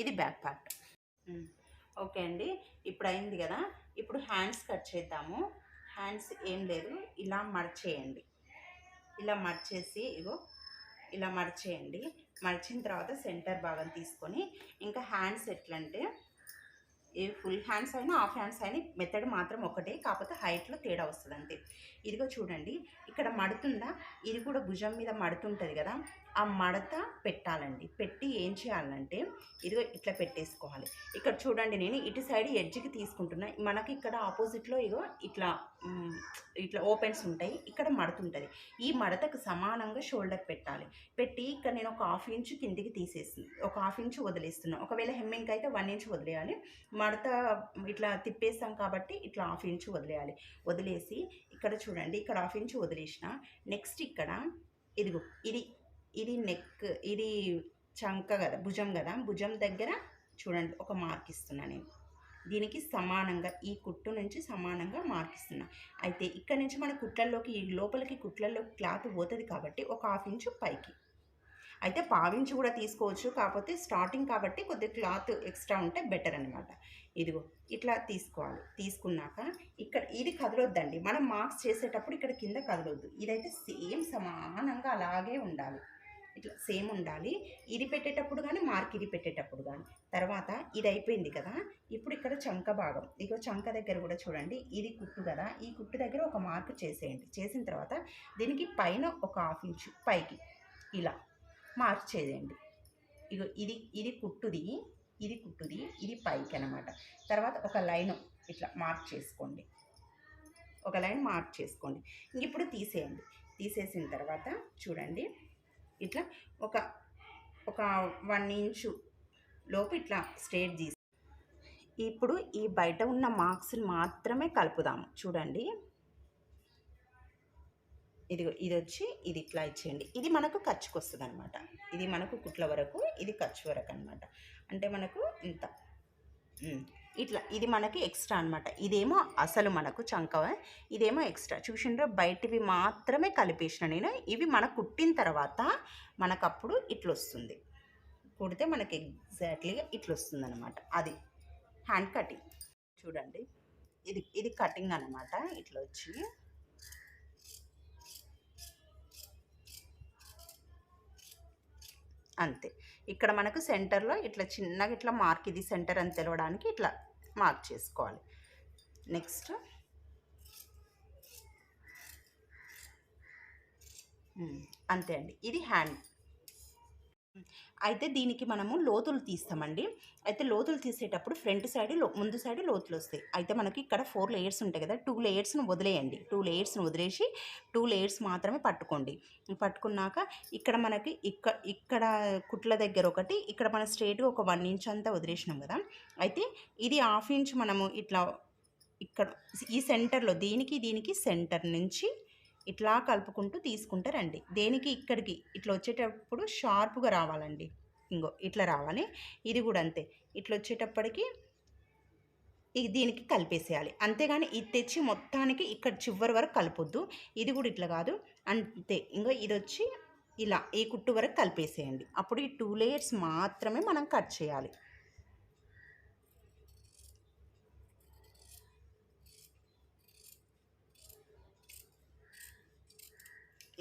ఇది back part. Okay అండి. ఇప్పుడు అయింది కదా. ఇప్పుడు హ్యాండ్స్ కట్ చేద్దాము. హ్యాండ్స్ ఏం లేదు. ఇలా మర్చేయండి ఇలా మర్చేసి ఇగో ఇలా మర్చేయండి మర్చిన తర్వాత సెంటర్ భాగం తీసుకొని ఇంకా హ్యాండ్స్ ఎట్లంటే ఏ ఫుల్ హ్యాండ్స్ అయినా హాఫ్ హ్యాండ్స్ అయినా మెథడ్ మాత్రం ఒకటే. కాకపోతే హైట్లో తేడా వస్తుంది అంతే ఇదిగో చూడండి. ఇక్కడ మడుతుందా? ఇది కూడా భుజం మీద మడుతుంటుంది కదా. ఆ మడత పెట్టాలండి. పెట్టి ఏం చేయాలంటే ఇదిగో ఇట్లా పెట్టేసుకోవాలి. ఇక్కడ చూడండి నేను ఇటు సైడ్ ఎడ్జ్కి తీసుకుంటున్నా. మనకి ఇక్కడ ఆపోజిట్లో ఇగో ఇట్లా ఇట్లా ఓపెన్స్ ఉంటాయి. ఇక్కడ మడత ఉంటుంది. ఈ మడతకు సమానంగా షోల్డర్ పెట్టాలి. పెట్టి ఇక్కడ నేను ఒక హాఫ్ ఇంచ్ కిందికి తీసేసి ఒక హాఫ్ ఇంచ్ వదిలేస్తున్నా. ఒకవేళ హెమ్మింగ్ అయితే వన్ ఇంచ్ వదిలేయాలి. మడత ఇట్లా తిప్పేస్తాం కాబట్టి ఇట్లా హాఫ్ ఇంచ్ వదిలేయాలి. వదిలేసి ఇక్కడ చూడండి ఇక్కడ హాఫ్ ఇంచ్ వదిలేసిన. నెక్స్ట్ ఇక్కడ ఇదిగో ఇది ఇది నెక్ ఇది చంక కదా భుజం కదా భుజం దగ్గర చూడండి ఒక మార్క్ ఇస్తున్నా నేను. దీనికి సమానంగా ఈ కుట్టు నుంచి సమానంగా మార్క్ ఇస్తున్నా. అయితే ఇక్కడ నుంచి మన కుట్లల్లోకి ఈ లోపలికి కుట్లల్లో క్లాత్ పోతుంది కాబట్టి ఒక హాఫ్ ఇంచు పైకి. అయితే పావించి కూడా తీసుకోవచ్చు కాకపోతే స్టార్టింగ్ కాబట్టి కొద్దిగా క్లాత్ ఎక్స్ట్రా ఉంటే బెటర్ అనమాట ఇదిగో ఇట్లా తీసుకోవాలి. తీసుకున్నాక ఇక్కడ ఇది కదలొద్దండి. మనం మార్క్స్ చేసేటప్పుడు ఇక్కడ కింద కదలొద్దు. ఇదైతే సేమ్ సమానంగా అలాగే ఉండాలి. ఇట్లా సేమ్ ఉండాలి. ఇది పెట్టేటప్పుడు కానీ మార్క్ ఇది పెట్టేటప్పుడు కానీ తర్వాత ఇది అయిపోయింది కదా ఇప్పుడు ఇక్కడ చంక భాగం. ఇక చంక దగ్గర కూడా చూడండి ఇది కుట్టు కదా. ఈ కుట్టు దగ్గర ఒక మార్క్ చేసేయండి. చేసిన తర్వాత దీనికి పైన ఒక హాఫ్ ఇంచు పైకి ఇలా మార్క్ చేయండి. ఇగో ఇది ఇది కుట్టుది ఇది కుట్టుది ఇది పైకి అనమాట తర్వాత ఒక లైన్ ఇట్లా మార్క్ చేసుకోండి. ఒక లైన్ మార్క్ చేసుకోండి. ఇంక ఇప్పుడు తీసేయండి. తీసేసిన తర్వాత చూడండి. ఇట్లా ఒక ఒక వన్ ఇంచు లోపు ఇట్లా స్ట్రేట్ తీసి. ఇప్పుడు ఈ బయట ఉన్న మార్క్స్ని మాత్రమే కలుపుదాము. చూడండి. ఇది ఇది వచ్చి ఇది ఇట్లా ఇచ్చేయండి. ఇది మనకు ఖర్చుకు వస్తుంది అనమాట ఇది మనకు కుట్ల వరకు ఇది ఖర్చు వరకు అనమాట అంటే మనకు ఇంత. ఇట్లా ఇది మనకి ఎక్స్ట్రా అనమాట ఇదేమో అసలు మనకు చంక ఇదేమో ఎక్స్ట్రా. చూసిండ్రో బయటివి మాత్రమే కలిపేసిన నేను. ఇవి మన కుట్టిన తర్వాత మనకు అప్పుడు ఇట్లా వస్తుంది కుడితే మనకి ఎగ్జాక్ట్లీగా ఇట్లా వస్తుంది అనమాట అది హ్యాండ్ కటింగ్. చూడండి. ఇది ఇది కటింగ్ అనమాట ఇట్లా వచ్చి అంతే. ఇక్కడ మనకు సెంటర్లో ఇట్లా చిన్నగా ఇట్లా మార్క్ ఇది సెంటర్ అని తెలవడానికి ఇట్లా మార్క్ చేసుకోవాలి. నెక్స్ట్. అంతే అండి. ఇది హ్యాండ్ అయితే దీనికి మనము లోతులు తీస్తామండి. అయితే లోతులు తీసేటప్పుడు ఫ్రంట్ సైడ్లో ముందు సైడ్ లోతులు వస్తాయి. అయితే మనకి ఇక్కడ ఫోర్ లేయర్స్ ఉంటాయి కదా టూ లేయర్స్ను వదిలేయండి. టూ లేయర్స్ను వదిలేసి టూ లేయర్స్ మాత్రమే పట్టుకోండి. పట్టుకున్నాక ఇక్కడ మనకి ఇక్కడ ఇక్కడ కుట్ల దగ్గర ఒకటి ఇక్కడ మన స్ట్రేట్గా ఒక వన్ ఇంచ్ అంతా వదిలేసినాం కదా. అయితే ఇది హాఫ్ ఇంచ్ మనము ఇట్లా ఇక్కడ ఈ సెంటర్లో దీనికి దీనికి సెంటర్ నుంచి ఇట్లా కలుపుకుంటూ తీసుకుంటే రండి. దేనికి? ఇక్కడికి. ఇట్లా వచ్చేటప్పుడు షార్ప్గా రావాలండి. ఇంకో ఇట్లా రావాలి. ఇది కూడా అంతే. ఇట్లా వచ్చేటప్పటికి ఇది దీనికి కలిపేసేయాలి. అంతేగాని ఇది తెచ్చి మొత్తానికి ఇక్కడ చివరి వరకు కలపొద్దు. ఇది కూడా ఇట్లా కాదు. అంతే. ఇంకా ఇది వచ్చి ఇలా ఈ కుట్టు వరకు కలిపేసేయండి. అప్పుడు ఈ టూ లేయర్స్ మాత్రమే మనం కట్ చేయాలి.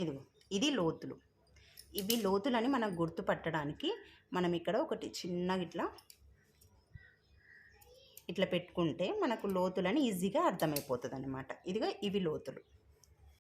ఇదిగో ఇది లోతులు. ఇవి లోతులని మనం గుర్తుపట్టడానికి మనం ఇక్కడ ఒకటి చిన్నగా ఇట్లా ఇట్లా పెట్టుకుంటే మనకు లోతులని ఈజీగా అర్థమైపోతుంది అనమాట ఇదిగో ఇవి లోతులు.